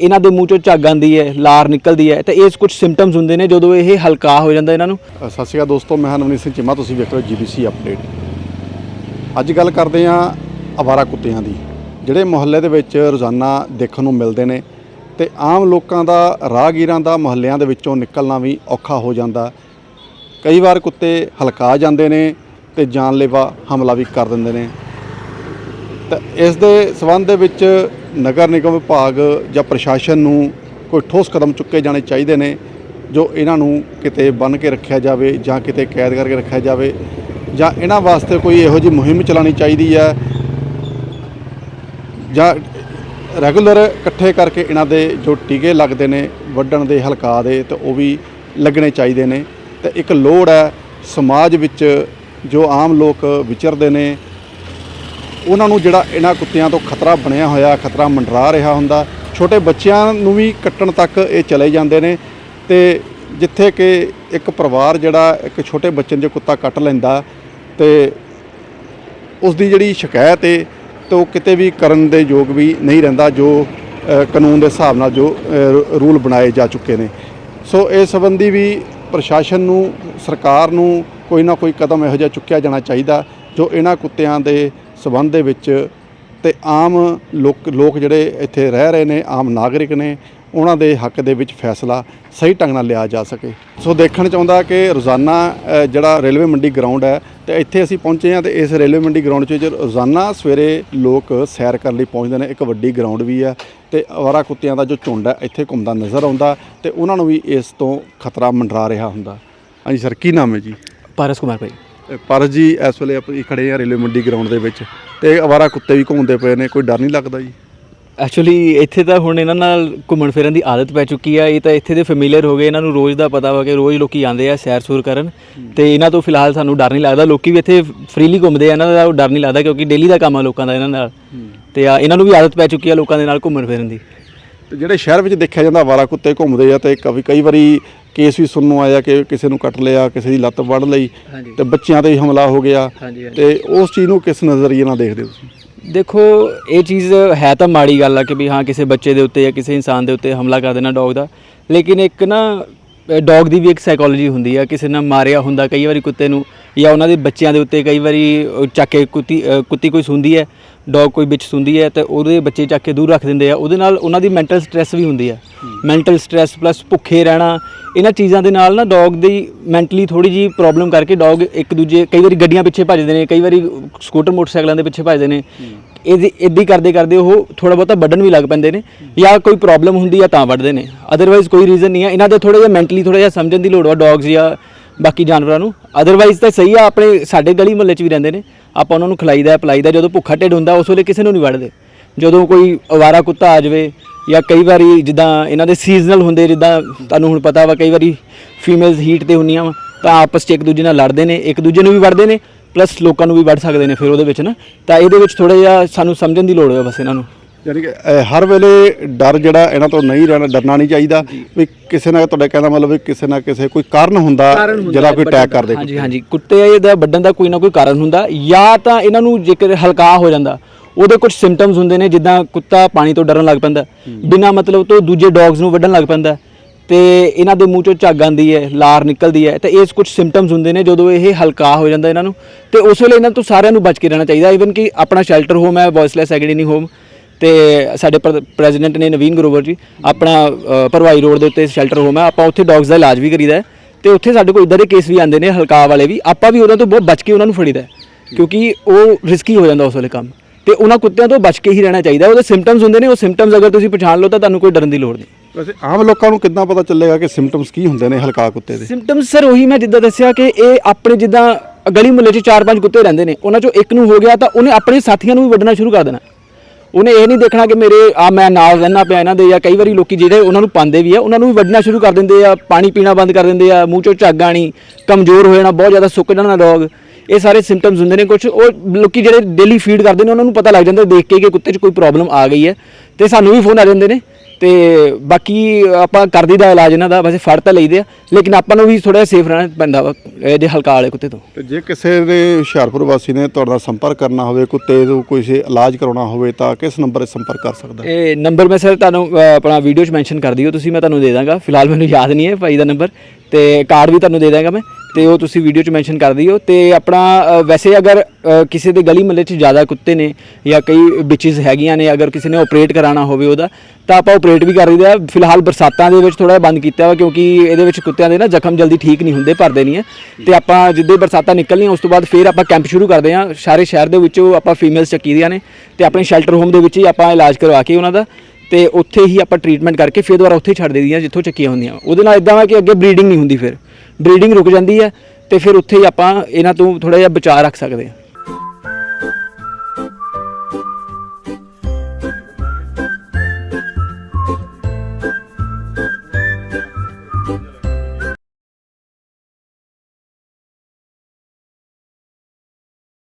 ਇਹਨਾਂ ਦੇ ਮੂੰਹ ਚੋਂ ਝੱਗ ਆਉਂਦੀ ਹੈ, ਲਾਰ ਨਿਕਲਦੀ ਹੈ ਤੇ ਇਸ ਕੁਝ ਸਿੰਪਟਮਸ ਹੁੰਦੇ ਨੇ ਜਦੋਂ ਇਹ ਹਲਕਾ ਹੋ ਜਾਂਦਾ ਇਹਨਾਂ ਨੂੰ। ਸਤਿ ਸ਼੍ਰੀ ਅਕਾਲ ਦੋਸਤੋ, ਮੈਂ ਹਾਂ ਸਿੰਘ ਚੀਮਾ, ਤੁਸੀਂ ਵੇਖ ਰਹੇ ਹੋ ਜੀਬੀਸੀ ਅਪਡੇਟ ਅੱਜ ਗੱਲ ਕਰਦੇ ਹਾਂ ਅਵਾਰਾ ਕੁੱਤਿਆਂ ਦੀ, ਜਿਹੜੇ ਮੁਹੱਲੇ ਦੇ ਵਿੱਚ ਰੋਜ਼ਾਨਾ ਦੇਖਣ ਨੂੰ ਮਿਲਦੇ ਨੇ ਤੇ ਆਮ ਲੋਕਾਂ ਦਾ, ਰਾਹਗੀਰਾਂ ਦਾ ਮੁਹੱਲਿਆਂ ਦੇ ਵਿੱਚੋਂ ਨਿਕਲਣਾ ਵੀ ਔਖਾ ਹੋ ਜਾਂਦਾ। ਕਈ ਵਾਰ ਕੁੱਤੇ ਹਲਕਾ ਜਾਂਦੇ ਨੇ ਤੇ ਜਾਨਲੇਵਾ ਹਮਲਾ ਵੀ ਕਰ ਦਿੰਦੇ ਨੇ। ਤਾਂ ਇਸ ਦੇ ਸਬੰਧ ਦੇ ਵਿੱਚ ਨਗਰ ਨਿਗਮ ਵਿਭਾਗ ਜਾਂ ਪ੍ਰਸ਼ਾਸਨ ਨੂੰ ਕੋਈ ਠੋਸ ਕਦਮ ਚੁੱਕੇ ਜਾਣੇ ਚਾਹੀਦੇ ਨੇ, ਜੋ ਇਹਨਾਂ ਨੂੰ ਕਿਤੇ ਬੰਨ ਕੇ ਰੱਖਿਆ ਜਾਵੇ ਜਾਂ ਕਿਤੇ ਕੈਦ ਕਰਕੇ ਰੱਖਿਆ ਜਾਵੇ, ਜਾਂ ਇਹਨਾਂ ਵਾਸਤੇ ਕੋਈ ਇਹੋ ਜਿਹੀ ਮੁਹਿੰਮ ਚਲਾਉਣੀ ਚਾਹੀਦੀ ਹੈ, ਜਾਂ ਰੈਗੂਲਰ ਇਕੱਠੇ ਕਰਕੇ ਇਹਨਾਂ ਦੇ ਜੋ ਟੀਕੇ ਲੱਗਦੇ ਨੇ ਵੱਢਣ ਦੇ ਹਲਕਾ ਦੇ, ਤੇ ਉਹ ਵੀ ਲੱਗਣੇ ਚਾਹੀਦੇ ਨੇ। ਤੇ ਇੱਕ ਲੋੜ ਹੈ ਸਮਾਜ ਵਿੱਚ ਜੋ ਆਮ ਲੋਕ ਵਿਚਰਦੇ ਨੇ ਉਹਨਾਂ ਨੂੰ ਜਿਹੜਾ ਇਹਨਾਂ ਕੁੱਤਿਆਂ ਤੋਂ ਖਤਰਾ ਬਣਿਆ ਹੋਇਆ, ਖਤਰਾ ਮੰਡਰਾ ਰਿਹਾ ਹੁੰਦਾ। ਛੋਟੇ ਬੱਚਿਆਂ ਨੂੰ ਵੀ ਕੱਟਣ ਤੱਕ ਇਹ ਚਲੇ ਜਾਂਦੇ ਨੇ ਤੇ ਜਿੱਥੇ ਕਿ ਇੱਕ ਪਰਿਵਾਰ ਜਿਹੜਾ, ਇੱਕ ਛੋਟੇ ਬੱਚੇ ਨੂੰ ਜੇ ਕੁੱਤਾ ਕੱਟ ਲੈਂਦਾ ਤੇ ਉਸ ਦੀ ਜਿਹੜੀ ਸ਼ਿਕਾਇਤ ਹੈ ਤੇ ਉਹ ਕਿਤੇ ਵੀ ਕਰਨ ਦੇ ਯੋਗ ਵੀ ਨਹੀਂ ਰਹਿੰਦਾ ਜੋ ਕਾਨੂੰਨ ਦੇ ਹਿਸਾਬ ਨਾਲ ਜੋ ਰੂਲ ਬਣਾਏ ਜਾ ਚੁੱਕੇ ਨੇ। ਸੋ ਇਸ ਸੰਬੰਧੀ ਵੀ ਪ੍ਰਸ਼ਾਸਨ ਨੂੰ, ਸਰਕਾਰ ਨੂੰ ਕੋਈ ਨਾ ਕੋਈ ਕਦਮ ਇਹੋ ਜਿਹਾ ਚੁੱਕਿਆ ਜਾਣਾ ਚਾਹੀਦਾ ਜੋ ਇਹਨਾਂ ਕੁੱਤਿਆਂ ਦੇ ਸਬੰਧ ਦੇ ਵਿੱਚ ਤੇ ਆਮ ਲੋਕ ਲੋਕ ਜਿਹੜੇ ਇੱਥੇ ਰਹਿ ਰਹੇ ਨੇ, ਆਮ ਨਾਗਰਿਕ ਨੇ, ਉਹਨਾਂ ਦੇ ਹੱਕ ਦੇ ਵਿੱਚ ਫੈਸਲਾ ਸਹੀ ਢੰਗ ਨਾਲ ਲਿਆ ਜਾ ਸਕੇ। ਸੋ ਦੇਖਣ ਚਾਹੁੰਦਾ ਕਿ ਰੋਜ਼ਾਨਾ ਜਿਹੜਾ ਰੇਲਵੇ ਮੰਡੀ ਗਰਾਊਂਡ ਹੈ ਤੇ ਇੱਥੇ ਅਸੀਂ ਪਹੁੰਚੇ ਹਾਂ ਤੇ ਇਸ ਰੇਲਵੇ ਮੰਡੀ ਗਰਾਊਂਡ 'ਚ ਰੋਜ਼ਾਨਾ ਸਵੇਰੇ ਲੋਕ ਸੈਰ ਕਰਨ ਲਈ ਪਹੁੰਚਦੇ ਨੇ। ਇੱਕ ਵੱਡੀ ਗਰਾਊਂਡ ਵੀ ਹੈ ਤੇ ਅਵਾਰਾ ਕੁੱਤਿਆਂ ਦਾ ਜੋ ਝੁੰਡ ਹੈ, ਇੱਥੇ ਘੁੰਮਦਾ ਨਜ਼ਰ ਆਉਂਦਾ ਤੇ ਉਹਨਾਂ ਨੂੰ ਵੀ ਇਸ ਤੋਂ ਖਤਰਾ ਮੰਡਰਾ ਰਿਹਾ ਹੁੰਦਾ। ਹਾਂਜੀ ਸਰ, ਕੀ ਨਾਮ ਹੈ ਜੀ? ਪਾਰਸ ਕੁਮਾਰ ਭਾਈ। ਪਰਸ ਜੀ ਇਸ ਵੇਲੇ ਆਪਾਂ ਖੜੇ ਆ ਰੇਲਵੇ ਮੰਡੀ ਗਰਾਊਂਡ ਦੇ ਵਿੱਚ ਤੇ ਅਵਾਰਾ ਕੁੱਤੇ ਵੀ ਘੁੰਮਦੇ ਪਏ ਨੇ ਕੋਈ ਡਰ ਨਹੀਂ ਲੱਗਦਾ ਜੀ? ਐਕਚੁਅਲੀ ਇੱਥੇ ਤਾਂ ਹੁਣ ਇਹਨਾਂ ਨਾਲ ਘੁੰਮਣ ਫਿਰਨ ਦੀ ਆਦਤ ਪੈ ਚੁੱਕੀ ਆ ਇਹ ਤਾਂ ਇੱਥੇ ਦੇ ਫੈਮਿਲੀਅਰ ਹੋ ਗਏ ਇਹਨਾਂ ਨੂੰ ਰੋਜ਼ ਦਾ ਪਤਾ ਵਾ ਕਿ ਰੋਜ਼ ਲੋਕੀ ਆਉਂਦੇ ਆ ਸੈਰ ਸੂਰ ਕਰਨ ਤੇ ਇਹਨਾਂ ਤੋਂ ਫਿਲਹਾਲ ਸਾਨੂੰ ਡਰ ਨਹੀਂ ਲੱਗਦਾ ਲੋਕੀ ਵੀ ਇੱਥੇ ਫ੍ਰੀਲੀ ਘੁੰਮਦੇ ਆ ਇਹਨਾਂ ਦਾ ਉਹ ਡਰ ਨਹੀਂ ਲੱਗਦਾ ਕਿਉਂਕਿ ਡੇਲੀ ਦਾ ਕੰਮ ਆ ਲੋਕਾਂ ਦਾ ਇਹਨਾਂ ਨਾਲ ਤੇ ਆ ਇਹਨਾਂ ਨੂੰ ਵੀ ਆਦਤ ਪੈ ਚੁੱਕੀ ਆ ਲੋਕਾਂ ਦੇ ਨਾਲ ਘੁੰਮਣ ਫਿਰਨ ਦੀ। ਤੇ ਜਿਹੜੇ ਸ਼ਹਿਰ ਵਿੱਚ ਦੇਖਿਆ ਜਾਂਦਾ ਅਵਾਰਾ ਕੁੱਤੇ ਘੁੰਮਦੇ ਆ ਤੇ ਕਈ ਕਈ ਵਾਰੀ ਕੇਸ ਵੀ ਸੁਣਨ ਨੂੰ ਆਇਆ ਕਿ ਕਿਸੇ ਨੂੰ ਕੱਟ ਲਿਆ ਕਿਸੇ ਦੀ ਲੱਤ ਵੱਢ ਲਈ। ਤੇ ਬੱਚਿਆਂ ਤੇ ਵੀ ਹਮਲਾ ਹੋ ਗਿਆ। ਤੇ ਉਸ ਚੀਜ਼ ਨੂੰ ਕਿਸ ਨਜ਼ਰੀਏ ਨਾਲ ਦੇਖਦੇ ਹੋ ਤੁਸੀਂ? ਦੇਖੋ ਇਹ ਚੀਜ਼ ਹੈ ਤਾਂ ਮਾੜੀ ਗੱਲ ਆ ਕਿ ਵੀ ਹਾਂ ਕਿਸੇ ਬੱਚੇ ਦੇ ਉੱਤੇ ਜਾਂ ਕਿਸੇ ਇਨਸਾਨ ਦੇ ਉੱਤੇ ਹਮਲਾ ਕਰ ਦੇਣਾ ਡੌਗ ਦਾ। ਲੇਕਿਨ ਇੱਕ ਨਾ ਡੌਗ ਦੀ ਵੀ ਇੱਕ ਸਾਈਕੋਲੋਜੀ ਹੁੰਦੀ ਆ ਕਿਸੇ ਨੇ ਮਾਰਿਆ ਹੁੰਦਾ ਕਈ ਵਾਰੀ ਕੁੱਤੇ ਨੂੰ ਜਾਂ ਉਹਨਾਂ ਦੇ ਬੱਚਿਆਂ ਦੇ ਉੱਤੇ ਕਈ ਵਾਰੀ ਚੱਕ ਕੇ ਕੁੱਤੀ ਕੁੱਤੀ ਕੋਈ ਸੁੰਦੀ ਹੈ ਡੌਗ ਕੋਈ ਵਿੱਚ ਸੁੰਦੀ ਹੈ ਤੇ ਉਹਦੇ ਬੱਚੇ ਚੱਕ ਕੇ ਦੂਰ ਰੱਖ ਦਿੰਦੇ ਆ। ਉਹਦੇ ਨਾਲ ਉਹਨਾਂ ਦੀ ਮੈਂਟਲ ਸਟ੍ਰੈਸ ਵੀ ਹੁੰਦੀ ਹੈ। ਮੈਂਟਲ ਸਟ੍ਰੈਸ ਪਲੱਸ ਭੁੱਖੇ ਰਹਿਣਾ ਇਹਨਾਂ ਚੀਜ਼ਾਂ ਦੇ ਨਾਲ ਨਾ ਡੌਗ ਦੀ ਮੈਂਟਲੀ ਥੋੜੀ ਜੀ ਪ੍ਰੋਬਲਮ ਕਰਕੇ ਡੌਗ ਇੱਕ ਦੂਜੇ ਕਈ ਵਾਰੀ ਗੱਡੀਆਂ ਪਿੱਛੇ ਭੱਜਦੇ ਨੇ ਕਈ ਵਾਰੀ ਸਕੂਟਰ ਮੋਟਰਸਾਈਕਲਾਂ ਦੇ ਪਿੱਛੇ ਭੱਜਦੇ ਨੇ। ਇਹਦੀ ਇੱਦੀ ਕਰਦੇ ਕਰਦੇ ਉਹ ਥੋੜਾ ਬਹੁਤਾ ਵੱਢਣ ਵੀ ਲੱਗ ਪੈਂਦੇ ਨੇ ਜਾਂ ਕੋਈ ਪ੍ਰੋਬਲਮ ਹੁੰਦੀ ਆ ਤਾਂ ਵੱਢਦੇ ਨੇ। ਅਦਰਵਾਈਜ਼ ਕੋਈ ਰੀਜ਼ਨ ਨਹੀਂ ਆ। ਇਹਨਾਂ ਦੇ ਥੋੜਾ ਜਿਹਾ ਮੈਂਟਲੀ ਥੋੜਾ ਜਿਹਾ ਸਮਝਣ ਦੀ ਲੋੜ ਆ ਡੌਗਸ ਜਾਂ ਬਾਕੀ ਜਾਨਵਰਾਂ ਨੂੰ। ਅਦਰਵਾਈਜ਼ ਤਾਂ ਸਹੀ ਆ ਆਪਣੇ ਸਾਡੇ ਗਲੀ ਮੁਹੱਲੇ 'ਚ ਵੀ ਰਹਿੰਦੇ ਨੇ। ਆਪਾਂ ਉਹਨਾਂ ਨੂੰ ਖਿਲਾਈਦਾ ਪਿਲਾਈਦਾ ਜਦੋਂ ਭੁੱਖਾ ਢਿੱਡ ਹੁੰਦਾ ਉਸ ਵੇਲੇ ਕਿਸੇ ਨੂੰ ਨਹੀਂ ਵੱਢਦੇ। ਜਦੋਂ ਕੋਈ ਅਵਾਰਾ ਕੁੱਤਾ ਆ ਜਾਵੇ ਜਾਂ ਕਈ ਵਾਰੀ ਜਿੱਦਾਂ ਇਹਨਾਂ ਦੇ ਸੀਜ਼ਨਲ ਹੁੰਦੇ ਜਿੱਦਾਂ ਤੁਹਾਨੂੰ ਹੁਣ ਪਤਾ ਵਾ ਕਈ ਵਾਰੀ ਫੀਮੇਲਸ ਹੀਟ ਤੇ ਹੁੰਦੀਆਂ ਵਾ ਤਾਂ ਆਪਸ 'ਚ ਇੱਕ ਦੂਜੇ ਨਾਲ ਲੜਦੇ ਨੇ ਇੱਕ ਦੂਜੇ ਨੂੰ ਵੀ ਵੱਢਦੇ ਨੇ ਪਲੱਸ ਲੋਕਾਂ ਨੂੰ ਵੀ ਵੱਢ ਸਕਦੇ ਨੇ ਫਿਰ ਉਹਦੇ ਵਿੱਚ ਨਾ। ਤਾਂ ਇਹਦੇ ਵਿੱਚ ਥੋੜਾ ਜਿਹਾ ਸਾਨੂੰ ਸਮਝਣ ਦੀ ਲੋੜ ਹੈ ਬਸ ਇਹਨਾਂ ਨੂੰ। ਯਾਨੀ ਕਿ ਹਰ ਵੇਲੇ ਡਰ ਜਿਹੜਾ ਇਹਨਾਂ ਤੋਂ ਨਹੀਂ ਰਹਿਣਾ ਡਰਨਾ ਨਹੀਂ ਚਾਹੀਦਾ ਵੀ ਕਿਸੇ ਨਾਲ ਤੁਹਾਡੇ ਕਹਿੰਦਾ ਮਤਲਬ ਵੀ ਕਿਸੇ ਨਾ ਕਿਸੇ ਕੋਈ ਕਾਰਨ ਹੁੰਦਾ ਜਿਹੜਾ ਕੋਈ ਅਟੈਕ ਕਰਦੇ ਹਾਂਜੀ ਹਾਂਜੀ। ਕੁੱਤੇ ਦਾ ਵੱਢਣ ਦਾ ਕੋਈ ਨਾ ਕੋਈ ਕਾਰਨ ਹੁੰਦਾ ਜਾਂ ਤਾਂ ਇਹਨਾਂ ਨੂੰ ਜੇਕਰ ਹਲਕਾ ਹੋ ਜਾਂਦਾ ਉਹਦੇ ਕੁਝ ਸਿੰਪਟਮਸ ਹੁੰਦੇ ਨੇ ਜਿੱਦਾਂ ਕੁੱਤਾ ਪਾਣੀ ਤੋਂ ਡਰਨ ਲੱਗ ਪੈਂਦਾ ਬਿਨਾਂ ਮਤਲਬ ਤੋਂ ਦੂਜੇ ਡੌਗਸ ਨੂੰ ਵੱਢਣ ਲੱਗ ਪੈਂਦਾ ਤੇ ਇਹਨਾਂ ਦੇ ਮੂੰਹ ਚੋਂ ਝੱਗ ਆਉਂਦੀ ਹੈ ਲਾਰ ਨਿਕਲਦੀ ਹੈ ਤੇ ਇਸ ਕੁਝ ਸਿੰਪਟਮਸ ਹੁੰਦੇ ਨੇ ਜਦੋਂ ਇਹ ਹਲਕਾ ਹੋ ਜਾਂਦਾ ਇਹਨਾਂ ਨੂੰ ਤੇ ਉਸ ਵੇਲੇ ਇਹਨਾਂ ਤੋਂ ਸਾਰਿਆਂ ਨੂੰ ਬਚ ਕੇ ਰਹਿਣਾ ਚਾਹੀਦਾ ਇਵਨ ਕਿ ਆਪਣਾ ਸ਼ੈਲਟਰ ਹੋਮ ਹੈ ਵੌਇਸਲੈਸ ਐਗਡੀਨੀ ਹੋਮ ਤੇ ਸਾਡੇ ਪ੍ਰੈਜ਼ੀਡੈਂਟ ਨੇ ਨਵੀਨ ਗਰੋਵਰ ਜੀ ਆਪਣਾ ਅ, ਭਰਵਾਈ ਰੋਡ ਦੇ ਉੱਤੇ ਸ਼ੈਲਟਰ ਹੋਮ ਹੈ ਆਪਾਂ ਉੱਥੇ ਡੌਗਸ ਦਾ ਇਲਾਜ ਵੀ ਕਰੀਦਾ ਤੇ ਉੱਥੇ ਸਾਡੇ ਕੋਲ ਇਦਾਂ ਦੇ ਕੇਸ ਵੀ ਆਉਂਦੇ ਨੇ ਹਲਕਾ ਵਾਲੇ ਵੀ ਆਪਾਂ ਵੀ ਉਹਨਾਂ ਤੋਂ ਬਹੁਤ ਬਚ ਕੇ ਉਹਨਾਂ ਨੂੰ ਫੜੀਦਾ। ਕਿਉਂਕਿ ਉਹ ਰਿਸਕੀ ਹੋ ਜਾਂਦਾ ਉਸ ਵੇਲੇ ਕੰਮ ਤੇ ਉਹਨਾਂ ਕੁੱਤਿਆਂ ਤੋਂ ਬਚ ਕੇ ਹੀ ਰਹਿਣਾ ਚਾਹੀਦਾ ਉਹਦੇ ਸਿੰਪਟਮਸ ਹੁੰਦੇ ਨੇ ਉਹ ਸਿੰਪਟਮਸ ਅਗਰ ਤੁਸੀਂ ਪਛਾਣ ਲਓ ਤਾਂ ਤੁਹਾਨੂੰ ਕੋਈ ਡਰਨ ਦੀ ਲੋੜ ਨਹੀਂ। ਵੈਸੇ ਆਮ ਲੋਕਾਂ ਨੂੰ ਕਿੱਦਾਂ ਪਤਾ ਚੱਲੇਗਾ ਕਿ ਸਿੰਪਟਮਸ ਕੀ ਹੁੰਦੇ ਨੇ ਹਲਕਾ ਕੁੱਤੇ ਦੇ? ਸਿੰਪਟਮਸ ਸਰ ਉਹੀ ਮੈਂ ਜਿੱਦਾਂ ਦੱਸਿਆ ਕਿ ਇਹ ਆਪਣੇ ਜਿੱਦਾਂ ਗਲੀ ਮੁਹੱਲੇ 'ਚ ਚਾਰ ਪੰਜ ਕੁੱਤੇ ਰਹਿੰਦੇ ਨੇ ਉਹਨਾਂ 'ਚੋਂ ਇੱਕ ਨੂੰ ਹੋ ਗਿਆ ਤਾਂ ਉਹਨੇ ਆਪਣੇ ਸਾਥੀਆਂ ਨੂੰ ਵੀ ਵੱਢਣਾ ਸ਼ੁਰੂ ਕਰ ਦੇਣਾ। ਉਹਨੇ ਇਹ ਨਹੀਂ ਦੇਖਣਾ ਕਿ ਮੇਰੇ, ਆ ਮੈਂ ਨਾਲ ਰਹਿਣਾ ਪਿਆ ਇਹਨਾਂ ਦੇ ਜਾਂ ਕਈ ਵਾਰੀ ਲੋਕੀ ਜਿਹੜੇ ਉਹਨਾਂ ਨੂੰ ਪਾਉਂਦੇ ਵੀ ਆ, ਉਹਨਾਂ ਨੂੰ ਵੀ ਵੱਢਣਾ ਸ਼ੁਰੂ ਕਰ ਦਿੰਦੇ ਆ, ਪਾਣੀ ਪੀਣਾ ਬੰਦ ਕਰ ਦਿੰਦੇ ਆ, ਮੂੰਹ ਚੋਂ ਝੱਗ ਆਣੀ ਕਮਜ਼ੋਰ ਹੋ ਜਾਣਾ, ਬਹੁਤ ਜ਼ਿਆਦਾ ਸੁੱਕ ਜਾਣਾ ਡੌਗ ਇਹ ਸਾਰੇ ਸਿੰਪਟਮਸ ਹੁੰਦੇ ਨੇ ਕੁਝ ਉਹ ਲੋਕੀ ਜਿਹੜੇ ਡੇਲੀ ਫੀਡ ਕਰਦੇ ਨੇ, ਉਹਨਾਂ ਨੂੰ ਪਤਾ ਲੱਗ ਜਾਂਦਾ ਦੇਖ ਕੇ ਕਿ ਕੁੱਤੇ 'ਚ ਕੋਈ ਪ੍ਰੋਬਲਮ ਆ ਗਈ ਹੈ। ਤੇ ਸਾਨੂੰ ਵੀ ਫੋਨ ਆ ਜਾਂਦੇ ਨੇ। ਤੇ ਬਾਕੀ ਆਪਾਂ ਕਰ ਦਈਦਾ ਇਲਾਜ ਇਹਨਾਂ ਦਾ ਵੈਸੇ ਫੜ ਤਾਂ ਲਈਦੇ ਆ ਲੇਕਿਨ ਆਪਾਂ ਨੂੰ ਵੀ ਥੋੜਾ ਸੇਫ ਰਹਿਣਾ ਪੈਂਦਾ ਵਾ ਇਹਦੇ ਹਲਕਾ ਵਾਲੇ ਕੁੱਤੇ ਤੋਂ। ਤੇ ਜੇ ਕਿਸੇ ਨੇ ਹੁਸ਼ਿਆਰਪੁਰ ਵਾਸੀ ਨੇ ਤੁਹਾਡੇ ਨਾਲ ਸੰਪਰਕ ਕਰਨਾ ਹੋਵੇ ਕੁੱਤੇ ਨੂੰ ਕੋਈ ਸੇ ਇਲਾਜ ਕਰਾਉਣਾ ਹੋਵੇ ਤਾਂ ਕਿਸ ਨੰਬਰ 'ਤੇ ਸੰਪਰਕ ਕਰ ਸਕਦਾ? ਇਹ ਨੰਬਰ ਮੈਂ ਸਰ ਤੁਹਾਨੂੰ ਆਪਣਾ ਵੀਡੀਓ 'ਚ ਮੈਂਸ਼ਨ ਕਰ ਦਿਓ ਤੁਸੀਂ ਮੈਂ ਤੁਹਾਨੂੰ ਦੇ ਦਾਂਗਾ। ਫਿਲਹਾਲ ਮੈਨੂੰ ਯਾਦ ਨਹੀਂ ਹੈ ਭਾਈ ਦਾ ਨੰਬਰ ਤੇ ਕਾਰਡ ਵੀ ਤੁਹਾਨੂੰ ਦੇ ਦਾਂਗਾ ਮੈਂ। ਤੇ ਉਹ ਤੁਸੀਂ ਵੀਡੀਓ 'ਚ ਮੈਂਸ਼ਨ ਕਰ ਦਿਓ ਤੇ ਆਪਣਾ ਅ, ਵੈਸੇ ਅਗਰ ਅ, ਕਿਸੇ ਦੇ ਗਲੀ ਮਹੱਲੇ 'ਚ ਜ਼ਿਆਦਾ ਕੁੱਤੇ ਨੇ ਜਾਂ ਕਈ ਬਿਚਸ ਹੈਗੀਆਂ ਨੇ ਅਗਰ ਕਿਸੇ ਨੇ ਆਪਰੇਟ ਕਰਾਉਣਾ ਹੋਵੇ ਉਹਦਾ ਤਾਂ ਆਪਾਂ ਆਪਰੇਟ ਵੀ ਕਰ ਦਈਦਾ ਫਿਲਹਾਲ ਬਰਸਾਤਾਂ ਦੇ ਵਿੱਚ ਥੋੜਾ ਬੰਦ ਕੀਤਾ ਵਾ ਕਿਉਂਕਿ ਇਹਦੇ ਵਿੱਚ ਕੁੱਤਿਆਂ ਦੇ ਨਾ ਜ਼ਖਮ ਜਲਦੀ ਠੀਕ ਨਹੀਂ ਹੁੰਦੇ ਭਰਦੇ ਨਹੀਂ ਹੈ ਤੇ ਆਪਾਂ ਜਿੱਦੇ ਬਰਸਾਤਾਂ ਨਿਕਲਣੀਆਂ ਉਸ ਤੋਂ ਬਾਅਦ ਫਿਰ ਆਪਾਂ ਕੈਂਪ ਸ਼ੁਰੂ ਕਰਦੇ ਹਾਂ। ਸਾਰੇ ਸ਼ਹਿਰ ਦੇ ਵਿੱਚੋਂ ਆਪਾਂ ਫੀਮੇਲਸ ਚੱਕੀ ਦੀਆਂ ਨੇ ਤੇ ਆਪਣੇ ਸ਼ੈਲਟਰ ਹੋਮ ਦੇ ਵਿੱਚ ਹੀ ਆਪਾਂ ਇਲਾਜ ਕਰਵਾ ਕੇ ਉਹਨਾਂ ਦਾ ਤੇ ਉੱਥੇ ਹੀ ਆਪਾਂ ਟ੍ਰੀਟਮੈਂਟ ਕਰਕੇ ਫਿਰ ਦੁਬਾਰਾ ਉੱਥੇ ਹੀ ਛੱਡ ਦੇਈਆਂ ਜਿੱਥੋਂ ਚੱਕੀਆਂ ਹੁੰਦੀਆਂ। ਉਹਦੇ ਨਾਲ ਇਦਾਂ ਵਾ ਕਿ ਅੱਗੇ ਬਰੀਡਿੰਗ ਨਹੀਂ ਹੁੰਦੀ ਫਿਰ। ਬਰੀਡਿੰਗ ਰੁਕ ਜਾਂਦੀ ਹੈ ਤੇ ਫਿਰ ਉੱਥੇ ਹੀ ਆਪਾਂ ਇਹਨਾਂ ਤੋਂ ਥੋੜਾ ਜਿਹਾ ਬਚਾਅ ਰੱਖ ਸਕਦੇ ਹਾਂ।